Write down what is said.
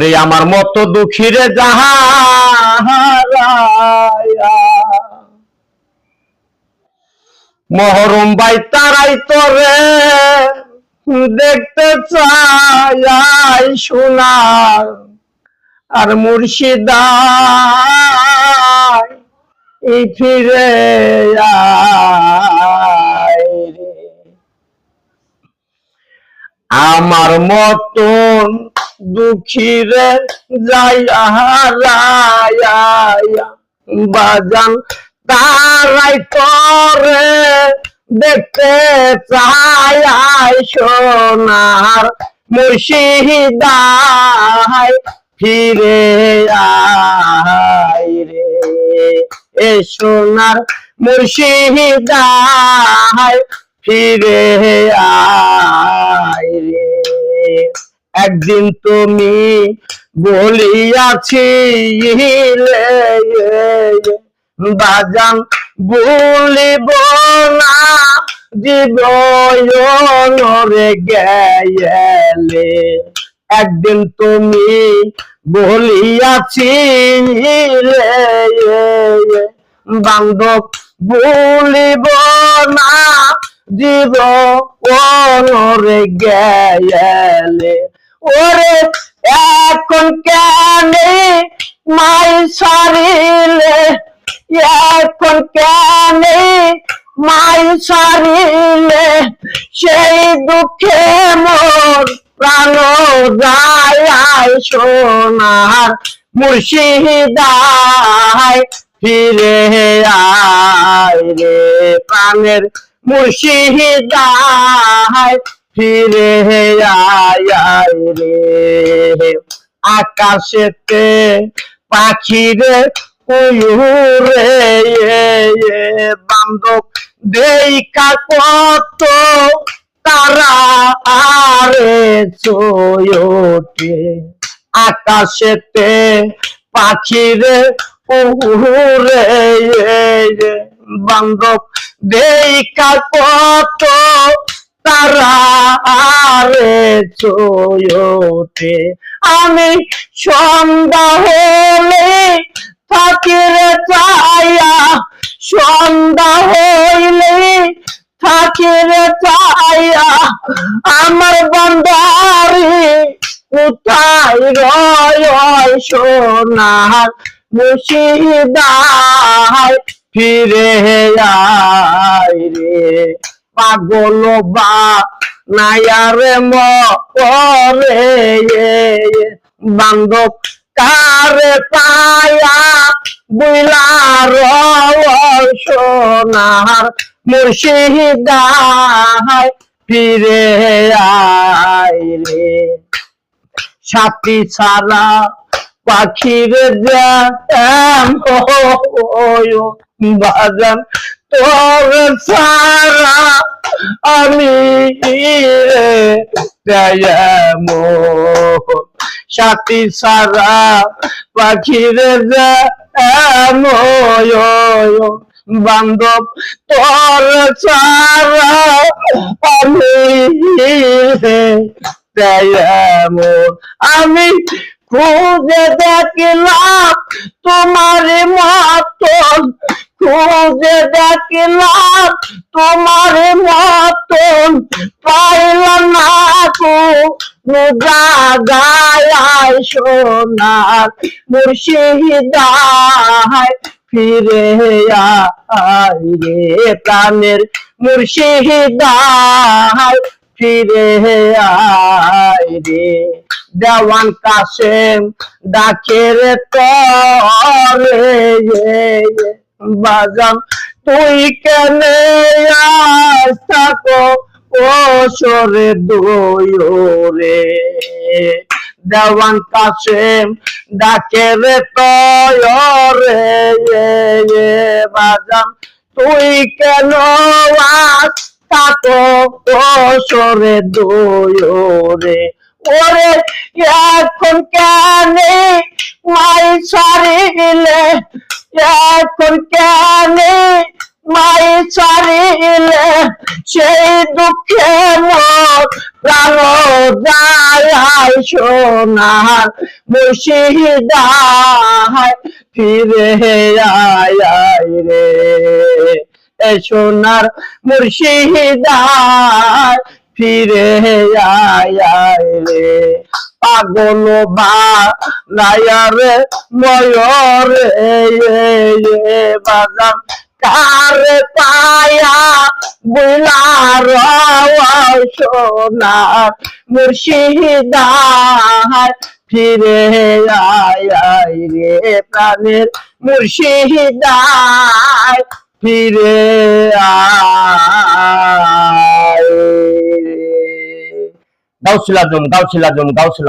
ওরে আমার মতো দুঃখীরে মহরম বাই তারাই তরে দেখতে চাই সোনার আর মুর্শিদা এই ফিরে আমার মতন দুঃখীরে যাই বাজান তারাই তরে দেখতে চাই সোনার মুর্শিদাই ফিরে আয় রে, এ সোনার মুর্শিদাই ফিরে আয় রে। একদিন তুমি বলিয়াছিলে বাজান বলিব না জীবনরে গেলে। একদিন তুমি বলিয়াছিলে বান্ধব বলিব না জীব গেলে। ওরে এখন কেন মাই সারিলে? এখন কেন মাই সারিলে? সেই দুঃখে মোর প্রাণ যায় সোনার মুর্শিদায়। ফিরে আয় রে প্রাণের মুর্শিদায়। ফিরে আয় রে। আকাশেতে পাখিরে উয়ুরে বান্ধব দেইকা কত তারা আরে চোয়োটে আকাশেতে পাখিরে উহুরে বান্ধব দেইকা কত তারা আরে চোয়োটে আমি সন্ধ্যা হলে থাকিরে চায়া সন্ধ্যা হইলে থাকিরে চায়া আমার বন্দারি কোথায় রয় সোনার মুর্শিদায়। ফিরে আয় রে। পাগল বা নায়ারে মরে বান্ধব কারে পায়া বুলার সোনার মুর্শিদায় ফিরে আয় রে। সাথী ছাড়া পাখির বাজান তোর ছাড়া আমি সাথী ছাড়া পাখির বান্ধব তোর ছাড়া আমি আমি খুঁজে দেখলাম তোমার মতন খুঁজে দেখলাম, তোমার মতন পাইলাম না কো জাগায় সোনার মুর্শিদায় ফিরে আয় রে প্রাণের মুর্শিদায় ফিরে আয় রে। দেওয়ান কাসেম ডাকে রে তরে বাজান, তুই কেন থাকো ও সরে দোরে দেওয়ান কাসেম ডাকে রে তরে বাজান, তুই কেন আস থাকো ও সরে দোরে ওরে, এখন কেন মাই সারিলে কেন মাই সারিলে সেই দুঃখে যায় সোনার মুর্শিদায়। ফিরে আয় রে, এ সোনার মুর্শিদায়। ফিরে আয় রে পাগল বা নায়ারে ময়ূর বাজাম কারে পায়া বুলার সোনার মুর্শিদায়। ফিরে আয় রে প্রাণের মুর্শিদায়। ফিরে আয়। গাউসিল আজম গাউসিল